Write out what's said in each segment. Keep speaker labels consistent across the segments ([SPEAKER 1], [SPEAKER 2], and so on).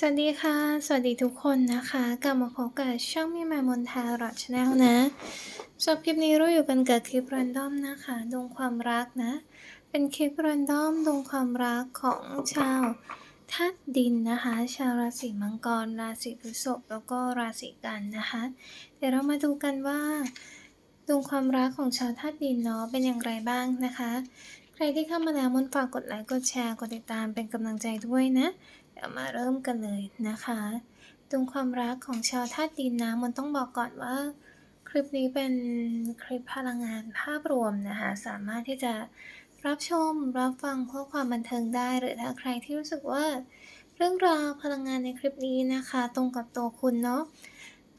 [SPEAKER 1] สวัสดีค่ะ สวัสดีทุกคนนะคะ กลับมาพบกับช่องมีมามนทารอดชาแนลนะสำหรับคลิปนี้เราอยู่กันกับคลิปรันดอมนะคะดวงความรักนะ เป็นคลิปรันดอมดวงความรักของชาวธาตุดินนะคะ ชาวราศีมังกร ราศีพฤษภแล้วก็ราศีกันนะคะ เดี๋ยวเรามาดูกันว่าดวงความรักของชาวธาตุดินเนาะเป็นอย่างไรบ้างนะคะ ใครที่เข้ามาแล้วมนฝากกดไลค์กดแชร์กดติดตามเป็นกำลังใจด้วยนะ เดี๋ยวมาเริ่มกันเลยนะคะดวงความรักของชาวธาตุดินนะมันต้องบอกก่อนว่า คลิปนี้เป็นคลิปพลังงานภาพรวมนะคะ สามารถที่จะรับชมรับฟังเพื่อความบันเทิงได้ หรือถ้าใครที่รู้สึกว่า เรื่องราวพลังงานในคลิปนี้นะคะ ตรงกับตัวคุณเนาะ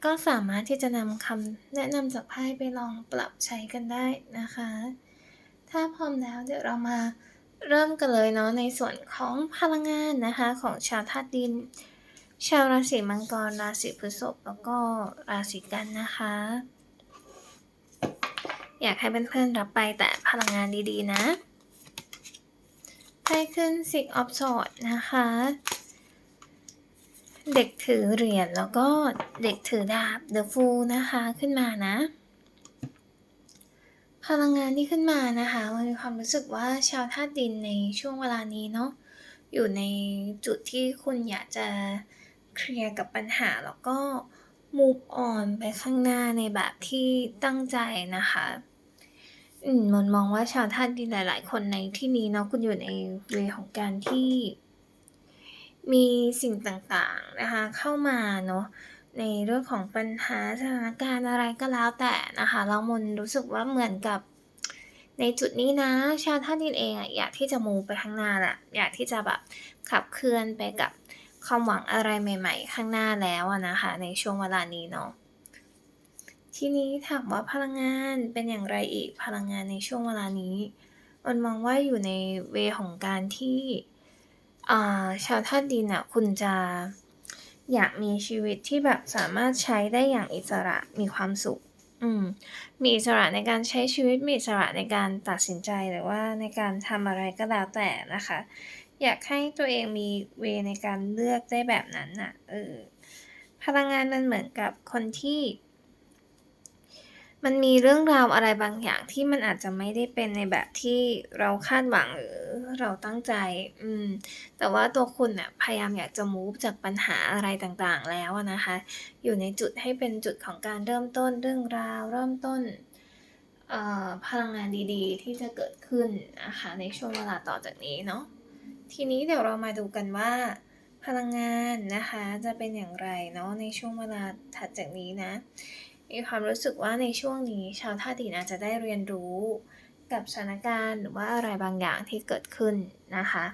[SPEAKER 1] ก็สามารถที่จะนำคำแนะนำจากไพ่ไปลองปรับใช้กันได้นะคะ ถ้าพร้อมแล้วเดี๋ยวเรามา เริ่มกันเลยเนาะในส่วนของพลังงานนะคะของชาวธาตุดิน ชาวราศีมังกร ราศีพฤษภแล้วก็ราศีกันนะคะ อยากให้เพื่อนๆรับไปแต่พลังงานดีๆนะไพ่ขึ้น Six of Swords นะคะ เด็กถือเหรียญแล้วก็เด็กถือดาบ The Fool นะคะขึ้นมานะ พลังงานที่ขึ้นมานะคะมันมีความรู้สึกว่าชาวธาตุดินในช่วงเวลานี้เนาะอยู่ในจุดที่คุณอยากจะเคลียร์กับปัญหาแล้วก็ move on ไปข้างหน้าในแบบที่ตั้งใจนะคะ อืมมันมองว่าชาวธาตุดินหลาย ๆ คนในที่นี้เนาะคุณอยู่ในเวของการที่ มีสิ่งต่างๆนะคะ เข้ามาเนาะ ในเรื่องของปัญหาสถานการณ์อะไรก็แล้วแต่นะคะแล้วมนรู้สึกว่าเหมือนกับในจุดนี้นะชาวธาตุดินเองอะอยากที่จะมูไปข้างหน้าแหละอยากที่จะแบบขับเคลื่อนไปกับความหวังอะไรใหม่ ๆ ข้างหน้าแล้วนะคะ ในช่วงเวลานี้เนาะทีนี้ถามว่าพลังงานเป็นอย่างไรอีกพลังงานในช่วงเวลานี้มันมองว่าอยู่ในเวของการที่ชาวธาตุดินอะคุณจะ อยากมีชีวิตที่แบบสามารถใช้ได้อย่างอิสระมีความสุข อืม มีอิสระในการใช้ชีวิตมีอิสระในการตัดสินใจหรือว่าในการทำอะไรก็แล้วแต่นะคะ อยากให้ตัวเองมีเวในการเลือกได้แบบนั้นน่ะเออพลังงานมันเหมือนกับคนที่ มันมีเรื่องราวอะไรบางอย่างที่มันอาจจะไม่ได้เป็นในแบบที่เราคาดหวังหรือเราตั้งใจ อืม แต่ว่าตัวคุณน่ะพยายามอยากจะ move จากปัญหาอะไรต่างๆ แล้วอะนะคะ อยู่ในจุดให้เป็นจุดของการเริ่มต้นเรื่องราวเริ่มต้นเอ่อพลังงานดีๆ ที่จะเกิดขึ้นนะคะในช่วงเวลาต่อจากนี้เนาะ ทีนี้เดี๋ยวเรามาดูกันว่า พลังงานนะคะจะเป็นอย่างไรเนาะในช่วงเวลาถัดจากนี้นะ มีความรู้สึกว่าในช่วงนี้ ชาวธาตุดินอาจจะได้เรียนรู้ กับสถานการณ์หรือว่าอะไรบางอย่างที่เกิดขึ้นนะคะ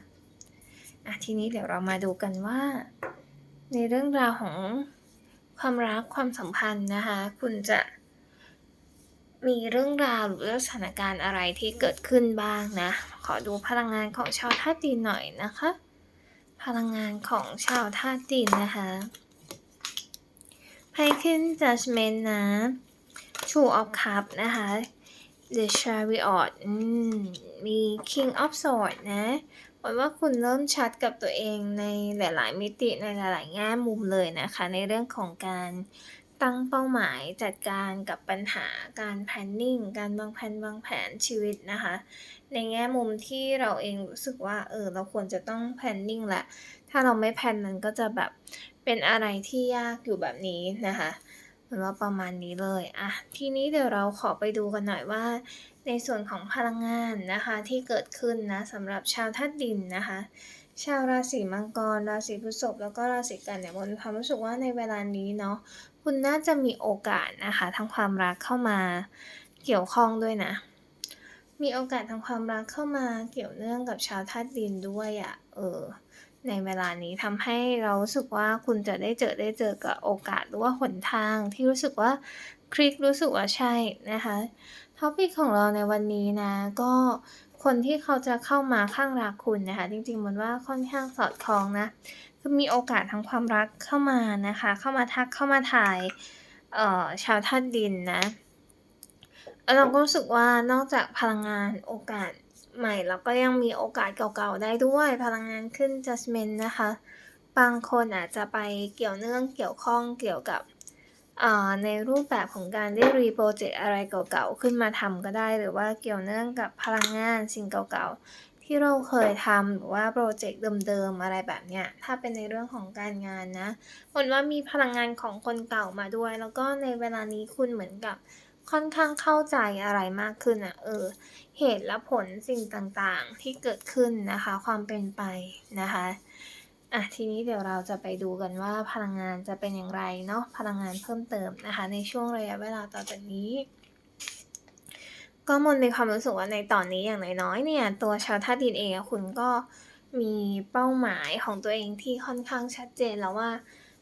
[SPEAKER 1] อะทีนี้เดี๋ยวเรามาดูกันว่า ในเรื่องราวของความรักความสัมพันธ์นะคะ คุณจะมีเรื่องราวหรือสถานการณ์อะไรที่เกิดขึ้นบ้างนะ ขอดูพลังงานของชาวธาตุดินหน่อยนะคะ พลังงานของชาวธาตุดินนะคะ ไพ่ขึ้น judgment นะ two of cup นะคะ the chariot มี king of swords นะหวังว่าคุณเริ่มชัดกับตัวเองในหลาย ๆ มิติในหลาย ๆ แง่มุมเลยนะคะ ในเรื่องของการตั้งเป้าหมายจัดการกับปัญหาการ planning การวางแผนวางแผนชีวิตนะคะ ในแง่มุมที่เราเองรู้สึกว่าเออเราควรจะต้อง planning แหละ ถ้าเราไม่แพลนมันก็จะแบบ เป็นอะไรที่ยากอยู่แบบนี้นะคะเหมือนว่าประมาณนี้เลยอะทีนี้เดี๋ยวเราขอไปดูกันหน่อยว่า ในส่วนของพลังงานนะคะที่เกิดขึ้นนะสำหรับชาวธาตุดินนะคะชาวราศีมังกร ราศีพฤษภแล้วก็ราศีกันเนี่ยมนมีความรู้สึกว่าในเวลานี้เนาะคุณน่าจะมีโอกาสนะคะทางความรักเข้ามาเกี่ยวข้องด้วยนะ มีโอกาสทางความรักเข้ามาเกี่ยวเนื่องกับชาวธาตุดินด้วยอะ่ะเออ ในเวลานี้ทำให้เรารู้สึกว่าคุณจะได้เจอได้เจอกับโอกาสหรือว่าหนทางที่รู้สึกว่าคลิกรู้สึกว่าใช่นะคะท็อปิกของเราในวันนี้นะ ก็คนที่เขาจะเข้ามาข้างรักคุณนะคะ จริงๆมันว่าค่อนข้างสอดคล้องนะคือมีโอกาสทางความรักเข้ามานะคะ เข้ามาทักเข้ามาถ่ายเอ่อชาวธาตุดินนะเราก็รู้สึกว่านอกจากพลังงานโอกาส ใหม่เราก็ยังมีโอกาสเก่าๆได้ด้วย พลังงานขึ้น judgment นะคะ บางคนอาจจะไปเกี่ยวเนื่องเกี่ยวข้องเกี่ยวกับในรูปแบบของการได้ re-project อะไรเก่าๆ ขึ้นมาทำก็ได้ หรือว่าเกี่ยวเนื่องกับพลังงานสิ่งเก่าๆ ที่เราเคยทำหรือว่าพรเจกต์เดิมๆ อะไรแบบเนี้ย ถ้าเป็นในเรื่องของการงานนะเหมือนว่ามีพลังงานของคนเก่ามาด้วย แล้วก็ในเวลานี้คุณเหมือนกับ ค่อนข้างเข้าใจอะไรมากขึ้นอะเออ เหตุและผลสิ่งต่างๆที่เกิดขึ้นนะคะ ความเป็นไปนะคะอะทีนี้เดี๋ยวเราจะไปดูกันว่าพลังงานจะเป็นอย่างไรเนาะพลังงานเพิ่มเติมนะคะ ในช่วงระยะเวลาต่อจากนี้ ก็มนต์มีความรู้สึกว่าในตอนนี้อย่างน้อยๆเนี่ย ตัวชาวธาตุดินเองคุณก็มีเป้าหมายของตัวเองที่ค่อนข้างชัดเจนแล้วว่า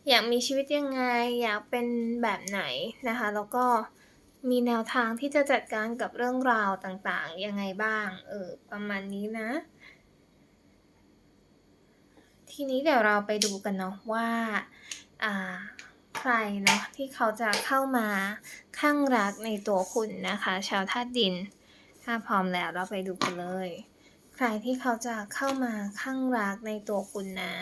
[SPEAKER 1] อยากมีชีวิตยังไงอยากเป็นแบบไหนนะคะ แล้วก็ มีแนวทางที่จะจัดการกับเรื่องราวต่างๆ ยังไงบ้าง เออ ประมาณนี้นะ ทีนี้เดี๋ยวเราไปดูกันเนาะว่า อ่า ใครเนาะที่เขาจะเข้ามาคลั่งรักในตัวคุณนะคะ ชาวธาตุดิน ถ้าพร้อมแล้วเราไปดูกันเลย ใครที่เขาจะเข้ามาคลั่งรักในตัวคุณนะ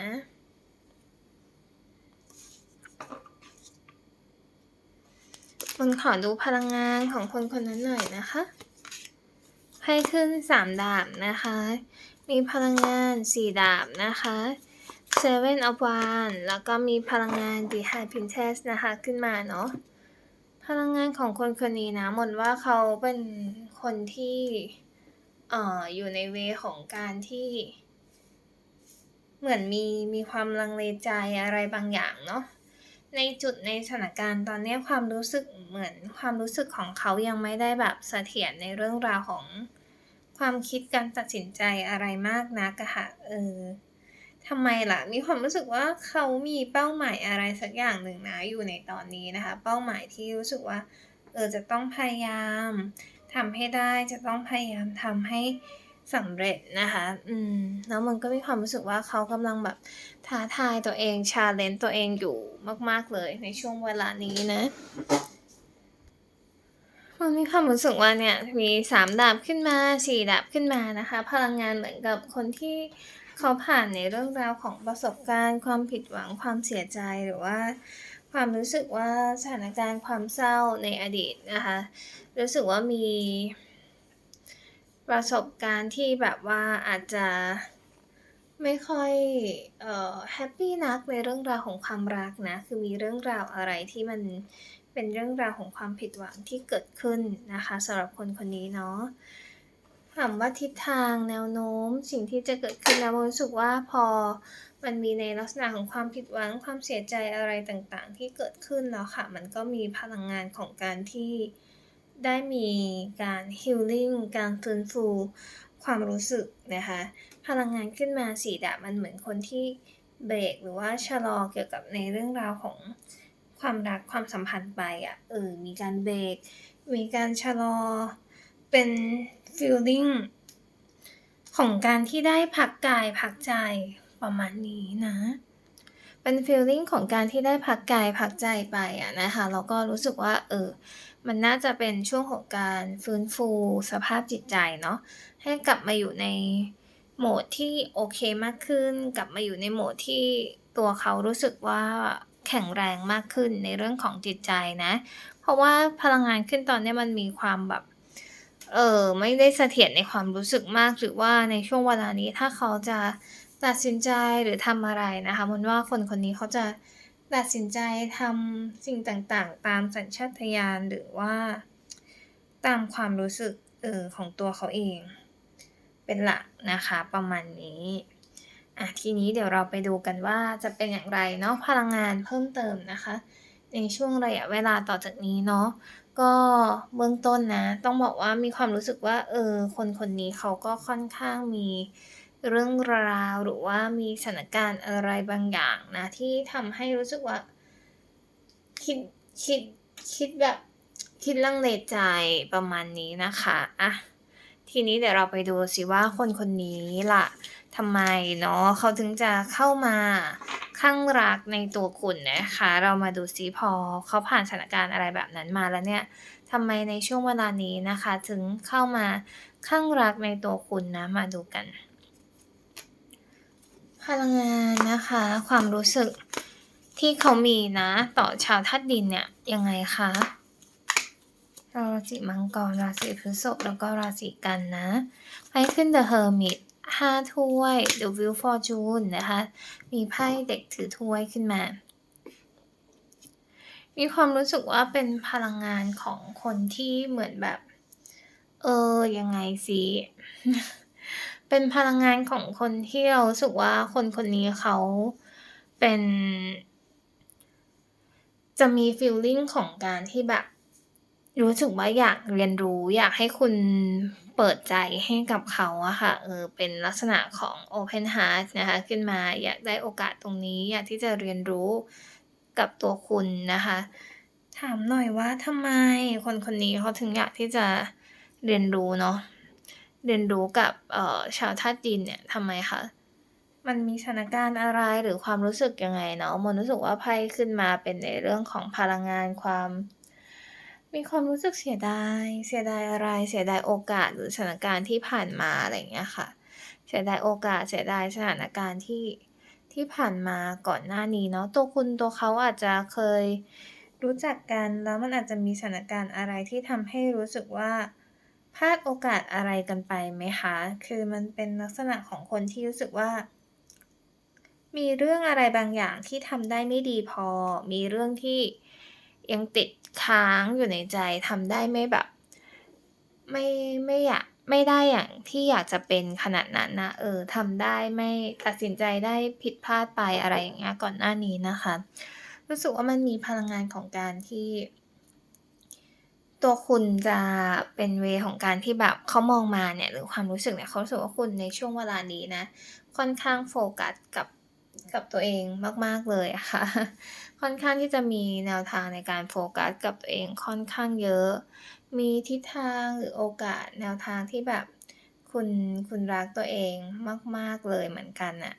[SPEAKER 1] นขอดูพลังงานของคนคนนั้นหน่อยนะคะไพ่ขึ้น3ดาบนะคะ มีพลังงาน4ดาบนะคะ Seven of Wands แล้วก็มีพลังงาน The High Princess นะคะขึ้นมาเนาะ พลังงานของคนคนนี้นะมนว่าเขาเป็นคนที่เอ่ออยู่ในเวของการที่ เหมือนมีมีความลังเลใจอะไรบางอย่างเนาะ ในจุดในสถานการณ์ตอนนี้ความรู้สึกเหมือนความรู้สึกของเขายังไม่ได้แบบเสถียรในเรื่องราวของความคิดการตัดสินใจอะไรมากนักอะค่ะเออทำไมล่ะ มีความรู้สึกว่าเขามีเป้าหมายอะไรสักอย่างหนึ่งนะอยู่ในตอนนี้นะคะ เป้าหมายที่รู้สึกว่าเออจะต้องพยายามทำให้ได้จะต้องพยายามทำให้ สำเร็จนะคะ อืม แล้วมันก็มีความรู้สึกว่าเขากำลังแบบท้าทายตัวเอง challenge ตัวเองอยู่มากๆเลยในช่วงเวลานี้นะ มันมีความรู้สึกว่าเนี่ย มี3ดาบขึ้นมา4ดาบขึ้นมานะคะ พลังงานเหมือนกับคนที่เขาผ่านในเรื่องราวของประสบการณ์ ความผิดหวัง ความเสียใจหรือว่า ความรู้สึกว่าสถานการณ์ความเศร้าในอดีตนะคะ รู้สึกว่ามี ประสบการณ์ที่แบบว่าอาจจะไม่ค่อยเอ่อแฮปปี้นักในเรื่องราวของความรักนะ คือมีเรื่องราวอะไรที่มันเป็นเรื่องราวของความผิดหวังที่เกิดขึ้นนะคะสำหรับคนคนนี้เนาะถามว่าทิศทางแนวโน้มสิ่งที่จะเกิดขึ้นแล้วมนต์รู้สึกว่าพอมันมีในลักษณะของความผิดหวังความเสียใจอะไรต่างๆ ที่เกิดขึ้นแล้วค่ะ มันก็มีพลังงานของการที่ ได้มีการ healing การฟื้นฟูความรู้สึกนะคะ พลังงานขึ้นมา4ดาบมันเหมือนคนที่เบรกหรือว่าชะลอเกี่ยวกับในเรื่องราวของความรักความสัมพันธ์ไปอะเออมีการเบรก มีการชะลอ เป็นฟีลลิ่งของการที่ได้พักกายพักใจประมาณนี้นะ เป็นฟีลลิงของการที่ได้พักกายพักใจไปอะนะคะแล้วก็รู้สึกว่าเออมันน่าจะเป็นช่วงของการฟื้นฟูสภาพจิตใจเนาะให้กลับมาอยู่ในโหมดที่โอเคมากขึ้น กลับมาอยู่ในโหมดที่ตัวเขารู้สึกว่าแข็งแรงมากขึ้นในเรื่องของจิตใจนะ เพราะว่าพลังงานขึ้นตอนนี้มันมีความแบบเออไม่ได้เสถียรในความรู้สึกมากหรือว่าในช่วงเวลานี้ถ้าเขาจะ ตัดสินใจหรือทำอะไรนะคะมนว่าคนคนนี้เขาจะตัดสินใจทำสิ่งต่างๆ ตามสัญชาตญาณหรือว่าตามความรู้สึกเออของตัวเขาเอง เป็นหลักนะคะประมาณนี้อะทีนี้เดี๋ยวเราไปดูกันว่าจะเป็นอย่างไรเนาะพลังงานเพิ่มเติมนะคะ ในช่วงระยะเวลาต่อจากนี้เนาะก็เบื้องต้นนะ ต้องบอกว่ามีความรู้สึกว่าเออคนคนนี้เขาก็ค่อนข้างมี เรื่องราวหรือว่ามีสถานการณ์อะไรบางอย่างนะที่ทำให้รู้สึกว่า คิดคิดคิดแบบคิดลังเลใจประมาณนี้นะคะอะทีนี้เดี๋ยวเราไปดูสิว่าคนคนนี้ล่ะทำไมเนาะเขาถึงจะเข้ามาคลั่งรักในตัวคุณนะคะ เรามาดูซิพอเขาผ่านสถานการณ์อะไรแบบนั้นมาแล้วเนี่ยทำไมในช่วงเวลานี้นะคะ ถึงเข้ามาคลั่งรักในตัวคุณนะมาดูกัน พลังงานนะคะ ความรู้สึกที่เขามีนะ ต่อชาวธาตุดินเนี่ย ยังไงคะราศีมังกรราศีพฤษภแล้วก็ราศีกันนะไพ่ขึ้น The Hermit 5ถ้วย The Wheel Fortune นะคะ มีไพ่เด็กถือถ้วยขึ้นมา มีความรู้สึกว่าเป็นพลังงานของคนที่เหมือนแบบ เออ ยังไงสิ เป็นพลังงานของคนที่เรารู้สึกว่าคนคนนี้เขาเป็น จะมีฟีลลิ่งของการที่แบบ รู้สึกว่าอยากเรียนรู้ อยากให้คุณเปิดใจให้กับเขาอะค่ะเออเป็นลักษณะของ Open Heart นะคะ ขึ้นมาอยากได้โอกาสตรงนี้ อยากที่จะเรียนรู้กับตัวคุณนะคะ ถามหน่อยว่าทำไมคนคนนี้เขาถึงอยากที่จะเรียนรู้เนาะ เรียนรู้กับเอ่อชาวธาตุดินเนี่ยทำไมคะ?มันมีสถานการณ์อะไรหรือความรู้สึกยังไงเนาะมนรู้สึกว่าไพ่ขึ้นมาเป็นในเรื่องของพลังงานความ มีความรู้สึกเสียดาย เสียดายอะไร เสียดายโอกาสหรือสถานการณ์ที่ผ่านมาอะไรอย่างเงี้ยค่ะ เสียดายโอกาส เสียดายสถานการณ์ที่ที่ผ่านมาก่อนหน้านี้เนาะตัวคุณตัวเขาอาจจะเคยรู้จักกันแล้วมันอาจจะมีสถานการณ์อะไรที่ทำให้รู้สึกว่า พลาดโอกาสอะไรกันไปไหมคะ?คือมันเป็นลักษณะของคนที่รู้สึกว่า มีเรื่องอะไรบางอย่างที่ทำได้ไม่ดีพอ มีเรื่องที่ยังติดค้างอยู่ในใจทำได้ไม่แบบ ไม่ไม่อยากไม่ได้อย่างที่อยากจะเป็นขนาดนั้นนะเออทำได้ไม่ตัดสินใจได้ผิดพลาดไปอะไรอย่างเงี้ยก่อนหน้านี้นะคะ รู้สึกว่ามันมีพลังงานของการที่ ตัวคุณจะเป็นเวของการที่แบบเขามองมาเนี่ยหรือความรู้สึกเนี่ยเขารู้สึกว่าคุณในช่วงเวลานี้นะ ค่อนข้างโฟกัสกับกับตัวเองมาก ๆ เลยอะค่ะ ค่อนข้างที่จะมีแนวทางในการโฟกัสกับตัวเองค่อนข้างเยอะ มีทิศทางหรือโอกาสแนวทางที่แบบคุณคุณรักตัวเองมาก ๆ เลยเหมือนกันน่ะ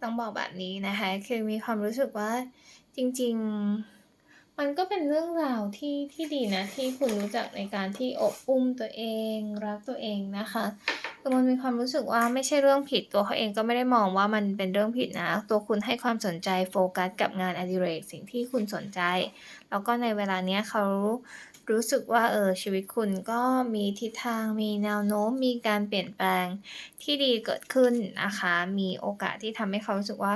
[SPEAKER 1] ต้องบอกแบบนี้นะคะ คือมีความรู้สึกว่าจริง ๆ มันก็เป็นเรื่องราวที่ที่ดีนะที่คุณรู้จักในการที่อบอุ้มตัวเอง รักตัวเองนะคะคือมันมีความรู้สึกว่าไม่ใช่เรื่องผิดตัวเขาเองก็ไม่ได้มองว่ามันเป็นเรื่องผิดนะ ตัวคุณให้ความสนใจโฟกัสกับงานอดิเรกสิ่งที่คุณสนใจ แล้วก็ในเวลาเนี้ยเขารู้สึกว่าเออชีวิตคุณก็มีทิศทางมีแนวโน้มมีการเปลี่ยนแปลงที่ดีเกิดขึ้นนะคะ มีโอกาสที่ทำให้เขารู้สึกว่า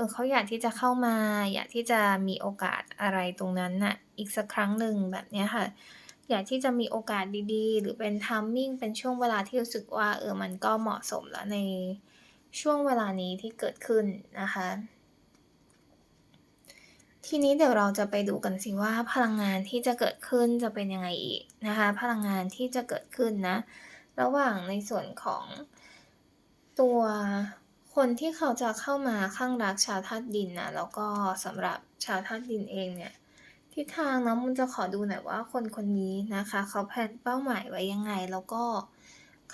[SPEAKER 1] ออเขาอยากที่จะเข้ามา อยากที่จะมีโอกาสอะไรตรงนั้นน่ะอีกสักครั้งหนึ่งแบบเนี้ยค่ะ อยากที่จะมีโอกาสดีๆ หรือเป็น timing เป็นช่วงเวลาที่รู้สึกว่าเออมันก็เหมาะสมแล้วในช่วงเวลานี้ที่เกิดขึ้นนะคะ ทีนี้เดี๋ยวเราจะไปดูกันสิว่าพลังงานที่จะเกิดขึ้นจะเป็นยังไงอีกนะคะ พลังงานที่จะเกิดขึ้นนะ ระหว่างในส่วนของตัว คนที่เขาจะเข้ามาคลั่งรักชาวธาตุดินนะแล้วก็สำหรับชาวธาตุดินเองเนี่ยทิศทางเนาะมันจะขอดูหน่อยว่าคนคนนี้นะคะ เขาแพลนเป้าหมายไว้ยังไง แล้วก็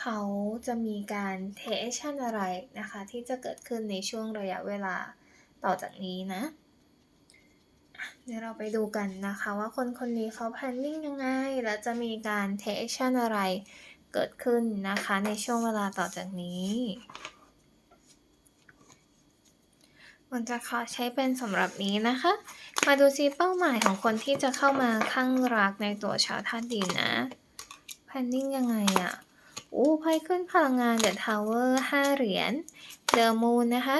[SPEAKER 1] เขาจะมีการ take action อะไรนะคะ ที่จะเกิดขึ้นในช่วงระยะเวลาต่อจากนี้นะเดี๋ยวเราไปดูกันนะคะว่าคนคนนี้เขา planning ยังไง แล้วจะมีการ take action อะไรเกิดขึ้นนะคะ ในช่วงเวลาต่อจากนี้ มันจะขอใช้เป็นสำหรับนี้นะคะ มาดูซิเป้าหมายของคนที่จะเข้ามาคลั่งรักในตัวชาวธาตุดินนะ planning ยังไงอะโอ้ไพ่ขึ้นพลังงาน The Tower 5เหรียญ The Moon นะคะ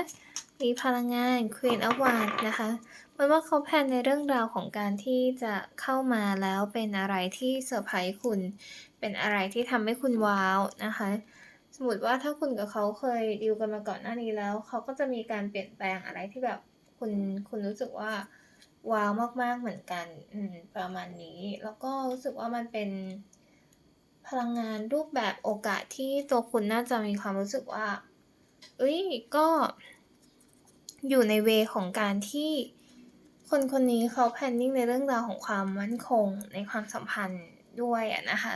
[SPEAKER 1] มีพลังงาน Queen of Wands นะคะมือนว่าเขาแพนในเรื่องราวของการที่จะเข้ามาแล้วเป็นอะไรที่เซอร์ไพรส์คุณ เป็นอะไรที่ทำให้คุณว้าวนะคะ สมมติว่าถ้าคุณกับเขาเคยดีลกันมาก่อนหน้านี้แล้ว เขาก็จะมีการเปลี่ยนแปลงอะไรที่แบบคุณคุณรู้สึกว่าว้าวมาก ๆ เหมือนกันอืมประมาณนี้ แล้วก็รู้สึกว่ามันเป็นพลังงานรูปแบบโอกาสที่ตัวคุณน่าจะมีความรู้สึกว่าเฮ้ย ก็อยู่ในเวของการที่คนคนนี้เขา planning ในเรื่องราวของความมั่นคงในความสัมพันธ์ด้วยอะนะคะ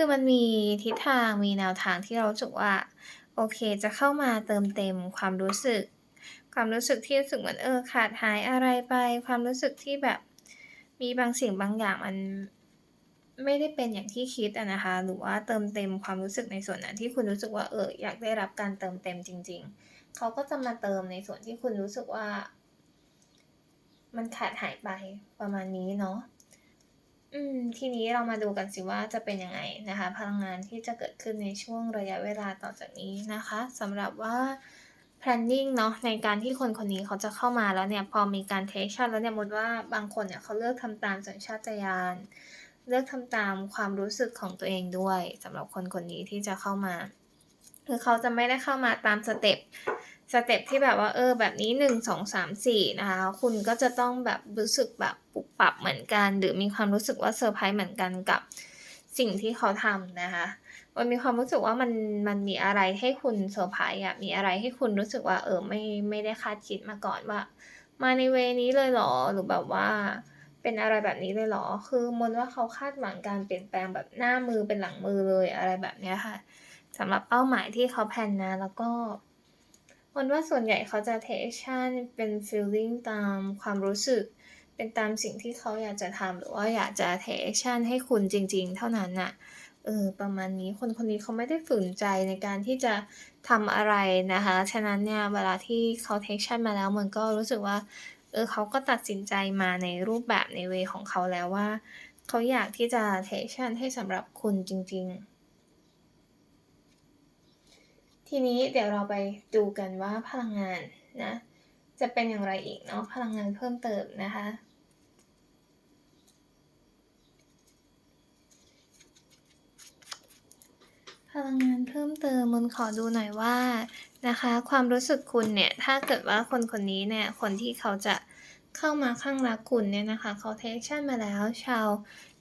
[SPEAKER 1] คือมันมีทิศทางมีแนวทางที่เรารู้สึกว่า โอเค จะเข้ามาเติมเต็มความรู้สึก ความรู้สึกที่รู้สึกเหมือนเออขาดหายอะไรไป ความรู้สึกที่แบบมีบางสิ่งบางอย่างมันไม่ได้เป็นอย่างที่คิดอะนะคะ หรือว่าเติมเต็มความรู้สึกในส่วนนั้นที่คุณรู้สึกว่าเอออยากได้รับการเติมเต็มจริง ๆ เขาก็จะมาเติมในส่วนที่คุณรู้สึกว่า มันขาดหายไปประมาณนี้เนาะ อืม ทีนี้เรามาดูกันสิว่าจะเป็นยังไงนะคะ พลังงานที่จะเกิดขึ้นในช่วงระยะเวลาต่อจากนี้นะคะสำหรับว่า planning เนาะในการที่คนคนนี้เขาจะเข้ามาแล้วเนี่ย พอมีการ take shot แล้วเนี่ยมดว่าบางคนเนี่ยเขาเลือกทำตามสัญชาตญาณเลือกทำตามความรู้สึกของตัวเองด้วยสำหรับคนคนนี้ที่จะเข้ามา คือเขาจะไม่ได้เข้ามาตามสเต็ป สเต็ปที่แบบว่าเออแบบนี้1 2 3 4นะคะ คุณก็จะต้องแบบรู้สึกแบบปุบปับเหมือนกัน หรือมีความรู้สึกว่าเซอร์ไพรส์เหมือนกันกับสิ่งที่เขาทำนะคะมันมีความรู้สึกว่ามันมันมีอะไรให้คุณเซอร์ไพรส์อะมีอะไรให้คุณรู้สึกว่า เออไม่ไม่ได้คาดคิดมาก่อนว่า มาในเวนี้เลยเหรอหรือแบบว่า เป็นอะไรแบบนี้เลยเหรอ คือมนว่าเขาคาดหวังการเปลี่ยนแปลงแบบหน้ามือเป็นหลังมือเลยอะไรแบบเนี้ยค่ะสำหรับเป้าหมายที่เขาแพนนะแล้วก็ มนว่าส่วนใหญ่เขาจะ take action เป็น feeling ตามความรู้สึก เป็นตามสิ่งที่เขาอยากจะทำหรือว่าอยากจะ take action ให้คุณจริง ๆ เท่านั้นน่ะเออประมาณนี้คนคนนี้เขาไม่ได้ฝืนใจในการที่จะทำอะไรนะคะ ฉะนั้นเนี่ยเวลาที่เขา take action มาแล้วมันก็รู้สึกว่าเออเขาก็ตัดสินใจมาในรูปแบบในเวของเขาแล้วว่า เขาอยากที่จะ take action ให้สำหรับคุณจริง ๆ ทีนี้เดี๋ยวเราไปดูกันว่าพลังงานนะจะเป็นอย่างไรอีกเนาะพลังงานเพิ่มเติมนะคะพลังงานเพิ่มเติมมันขอดูหน่อยว่านะคะ ความรู้สึกคุณเนี่ยถ้าเกิดว่าคนคนนี้เนี่ยคนที่เขาจะเข้ามาข้างรักคุณเนี่ยนะคะเขาเทคชั่นมาแล้วชาว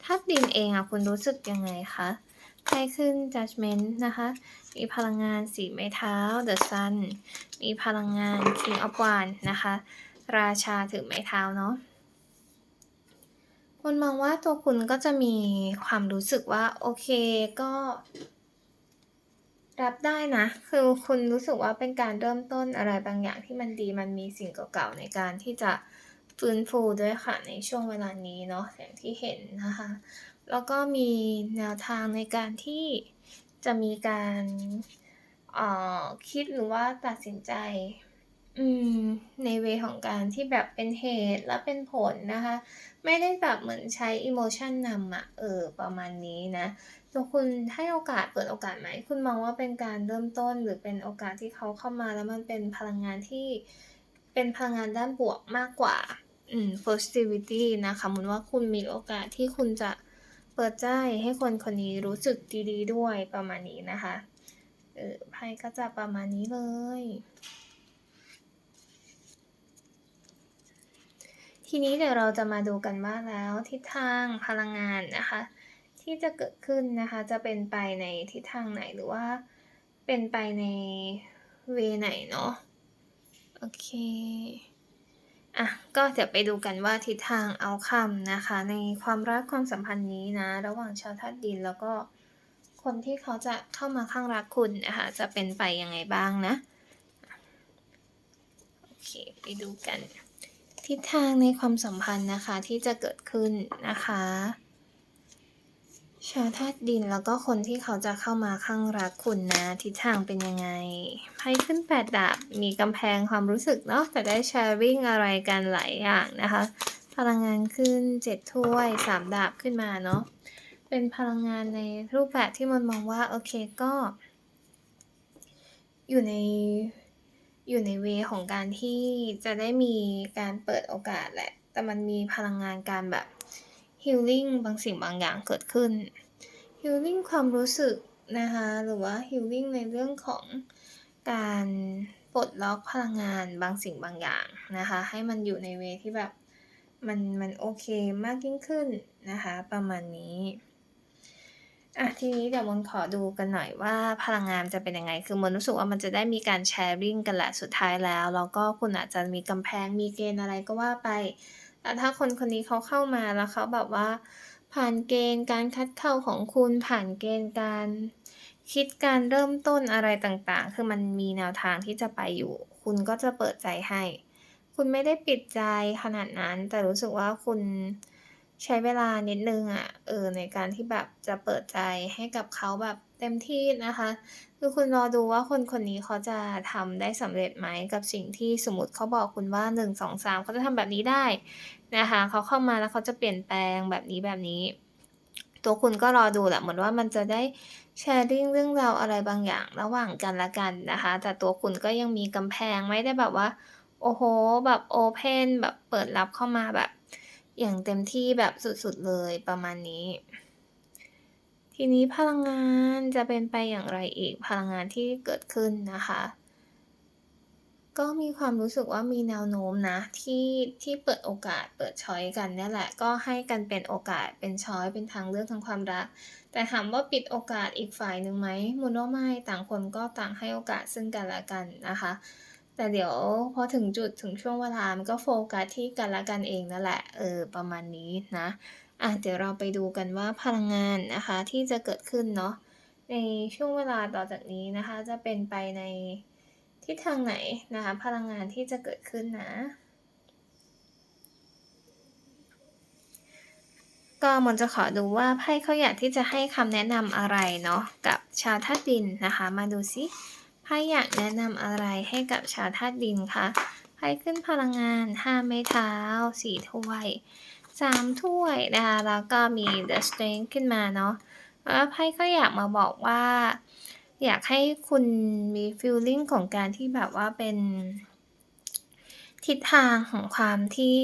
[SPEAKER 1] ทับดินเองอะคุณรู้สึกยังไงคะ ไพ่ขึ้น judgment นะคะ มีพลังงานสีไม้เท้า the sun มีพลังงาน king of wands นะคะ ราชาถือไม้เท้าเนาะคุณมองว่าตัวคุณก็จะมีความรู้สึกว่า โอเคก็ รับได้นะ คือคุณรู้สึกว่าเป็นการเริ่มต้นอะไรบางอย่างที่มันดีมันมีสิ่งเก่าๆในการที่จะฟื้นฟูด้วยค่ะในช่วงเวลานี้เนาะอย่างที่เห็นนะคะ แล้วก็มีแนวทางในการที่จะมีการออคิดหรือว่าตัดสินใจอืมในเวของการที่แบบเป็นเหตุและเป็นผลนะคะ ไม่ได้แบบเหมือนใช้ emotion นำอะเออประมาณนี้นะตัวคุณให้โอกาสเปิดโอกาสไหม คุณมองว่าเป็นการเริ่มต้นหรือเป็นโอกาสที่เขาเข้ามาแล้วมันเป็นพลังงานที่เป็นพลังงานด้านบวกมากกว่าอืม positivity นะคะมือนว่าคุณมีโอกาสที่คุณจะ เปิดใจให้คนคนนี้รู้สึกดีๆด้วยประมาณนี้นะคะเออไพ่ก็จะประมาณนี้เลย ทีนี้เดี๋ยวเราจะมาดูกันว่าแล้วทิศทางพลังงานนะคะ ที่จะเกิดขึ้นนะคะจะเป็นไปในทิศทางไหนหรือว่าเป็นไปในเวไหนเนาะโอเค อะก็เดี๋ยวไปดูกันว่าทิศทางเอาคำนะคะ ในความรักความสัมพันธ์นี้นะ ระหว่างชาวธาตุดินแล้วก็คนที่เขาจะเข้ามาข้างรักคุณนะคะจะเป็นไปยังไงบ้างนะโอเคไปดูกัน ทิศทางในความสัมพันธ์นะคะที่จะเกิดขึ้นนะคะ ชาวธาตุดินแล้วก็คนที่เขาจะเข้ามาข้างรักคุณนะ ทิศทางเป็นยังไงไพ่ขึ้นแปดดาบมีกำแพงความรู้สึกเนาะแต่ได้แชร์ริ่งอะไรกันหลายอย่างนะคะ พลังงานขึ้นเจ็ดถ้วยสามดาบขึ้นมาเนาะเป็นพลังงานในรูปแบบที่มันมองว่าโอเคก็ อยู่ในอยู่ในเวของการที่จะได้มีการเปิดโอกาสแหละ แต่มันมีพลังงานการแบบ healing บางสิ่งบางอย่างเกิดขึ้น healing ความรู้สึกนะคะหรือว่า healing ในเรื่องของการปลดล็อกพลังงานบางสิ่งบางอย่างนะคะให้มันอยู่ในเวที่แบบมันมันโอเคมากยิ่งขึ้นนะคะประมาณนี้อะทีนี้เดี๋ยวมนขอดูกันหน่อยว่าพลังงานจะเป็นยังไง คือมนรู้สึกว่ามันจะได้มีการแชร์ริ่งกันแหละสุดท้ายแล้ว แล้วก็คุณอาจจะมีกำแพงมีเกณฑ์อะไรก็ว่าไป แต่ถ้าคนคนนี้เขาเข้ามาแล้วเขาแบบว่า ผ่านเกณฑ์การคัดเข้าของคุณผ่านเกณฑ์การ คิดการเริ่มต้นอะไรต่างๆ คือมันมีแนวทางที่จะไปอยู่ คุณก็จะเปิดใจให้ คุณไม่ได้ปิดใจขนาดนั้น แต่รู้สึกว่าคุณใช้เวลานิดนึงอะเออในการที่แบบจะเปิดใจให้กับเขาแบบ เต็มที่นะคะ คือคุณรอดูว่าคนคนนี้เขาจะทำได้สำเร็จไหมกับสิ่งที่สมมติเขาบอกคุณว่า 1 2 3เขาจะทำแบบนี้ได้นะคะเขาเข้ามาแล้วเขาจะเปลี่ยนแปลงแบบนี้ๆตัวคุณก็รอดูแหละเหมือนว่ามันจะได้ sharing เรื่องราวอะไรบางอย่างระหว่างกันละกันนะคะ แต่ตัวคุณก็ยังมีกำแพงไม่ได้แบบว่า โอ้โฮแบบโอเพนแบบเปิดรับเข้ามาแบบ อย่างเต็มที่แบบสุดๆเลยประมาณนี้ ทีนี้พลังงานจะเป็นไปอย่างไรอีก?พลังงานที่เกิดขึ้นนะคะ ก็มีความรู้สึกว่ามีแนวโน้มนะที่ที่เปิดโอกาสเปิดช้อยกันนี่แหละ ก็ให้กันเป็นโอกาสเป็นช้อยเป็นทางเลือกทางความรัก แต่ถามว่าปิดโอกาสอีกฝ่ายหนึ่งไหม?มนว่าไม่ต่างคนก็ต่างให้โอกาสซึ่งกันและกันนะคะแต่เดี๋ยวพอถึงจุดถึงช่วงเวลา มันก็โฟกัสที่กันและกันเองนั่นแหละ เออ ประมาณนี้นะ อะเดี๋ยวเราไปดูกันว่าพลังงานนะคะที่จะเกิดขึ้นเนาะในช่วงเวลาต่อจากนี้นะคะ จะเป็นไปในทิศทางไหนนะคะ พลังงานที่จะเกิดขึ้นนะก็มนจะขอดูว่าไพ่เขาอยากที่จะให้คำแนะนำอะไรเนาะกับชาวธาตุดินนะคะ มาดูซิไพ่อยากแนะนำอะไรให้กับชาวธาตุดินคะ?ไพ่ขึ้นพลังงาน5ไม้เท้า4ถ้วย 3ถ้วยนะคะ แล้วก็มี The Strength ขึ้นมาเนาะแล้วไพ่ก็อยากมาบอกว่า อยากให้คุณมีฟีลลิงของการที่แบบว่าเป็น ทิศทางของความที่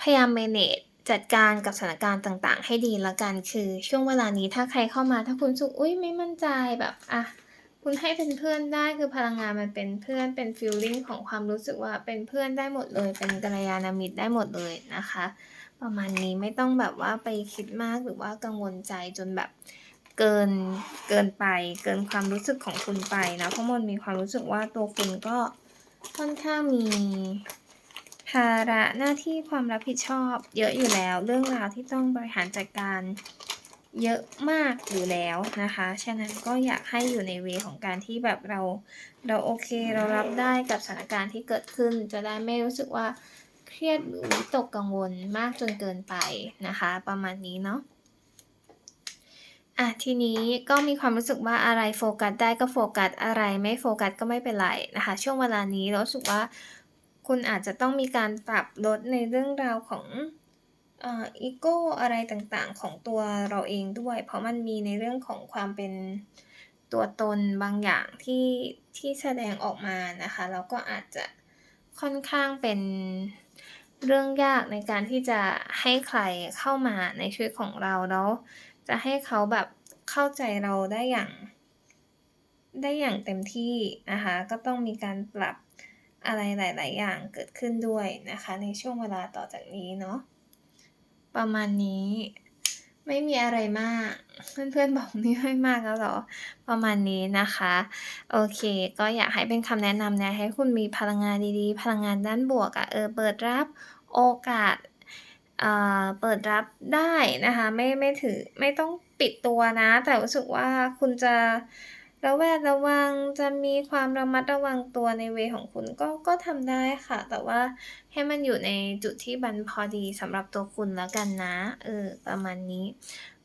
[SPEAKER 1] พยายาม manage จัดการกับสถานการณ์ต่าง ๆ ให้ดีแล้วกัน คือช่วงเวลานี้ถ้าใครเข้ามาถ้าคุณสึกอุ๊ยไม่มั่นใจแบบอะ คุณให้เป็นเพื่อนได้คือพลังงานมันเป็นเพื่อนเป็นฟีลลิ่งของความรู้สึกว่าเป็นเพื่อนได้หมดเลย เป็นกัลยาณมิตรได้หมดเลยนะคะ ประมาณนี้ไม่ต้องแบบว่าไปคิดมากหรือว่ากังวลใจจนแบบเกินเกินไป เกินความรู้สึกของคุณไปนะเพราะมันมีความรู้สึกว่าตัวคุณก็ค่อนข้างมีภาระหน้าที่ความรับผิดชอบ เยอะอยู่แล้ว เรื่องราวที่ต้องบริหารจัดการ เยอะมากอยู่แล้วนะคะ ฉะนั้นก็อยากให้อยู่ในเวของการที่แบบเราเราโอเคเรารับได้กับสถานการณ์ที่เกิดขึ้น จะได้ไม่รู้สึกว่าเครียดหรือวิตกกังวลมากจนเกินไปนะคะ ประมาณนี้เนาะอะทีนี้ก็มีความรู้สึกว่าอะไรโฟกัสได้ก็โฟกัสอะไรไม่โฟกัสก็ไม่เป็นไรนะคะ ช่วงเวลานี้รู้สึกว่าคุณอาจจะต้องมีการปรับลดในเรื่องราวของ เอ่ออีโกอะไรต่างๆ ของตัวเราเองด้วย เพราะมันมีในเรื่องของความเป็นตัวตนบางอย่างที่ที่แสดงออกมานะคะแล้วก็อาจจะค่อนข้างเป็นเรื่องยากในการที่จะให้ใครเข้ามาในชีวิตของเราแล้วจะให้เขาแบบเข้าใจเราได้อย่าง ได้อย่างเต็มที่นะคะก็ต้องมีการปรับอะไรหลาย ๆ อย่างเกิดขึ้นด้วยนะคะ ในช่วงเวลาต่อจากนี้เนาะ ประมาณนี้ ไม่มีอะไรมาก เพื่อนๆบอกนี่ไม่มากแล้วหรอ?ประมาณนี้นะคะ โอเค ก็อยากให้เป็นคำแนะนำนะให้คุณมีพลังงานดีๆ พลังงานด้านบวกอะเออเปิดรับโอกาสอ่าเปิดรับได้นะคะ ไม่ไม่ถือไม่ต้องปิดตัวนะ แต่รู้สึกว่าคุณจะ ระแวดระวังจะมีความระมัดระวังตัวในเวของคุณก็ก็ทำได้ค่ะ แต่ว่าให้มันอยู่ในจุดที่มันพอดีสำหรับตัวคุณแล้วกันนะ เออ ประมาณนี้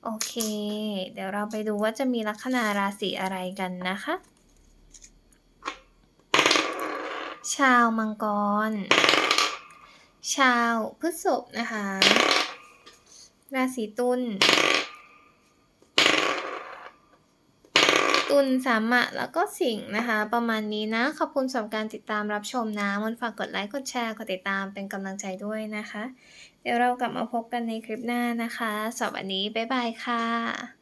[SPEAKER 1] โอเค เดี๋ยวเราไปดูว่าจะมีลัคนาราศีอะไรกันนะคะ ชาวมังกร ชาวพฤษภนะคะ ราศีตุล ตุลสามะแล้วก็สิงห์นะคะ ประมาณนี้นะ ขอบคุณสำหรับการติดตามรับชมนะมันฝากกดไลค์กดแชร์กดติดตามเป็นกำลังใจด้วยนะคะ เดี๋ยวเรากลับมาพบกันในคลิปหน้านะคะสำหรับวันนี้บ๊ายบายค่ะ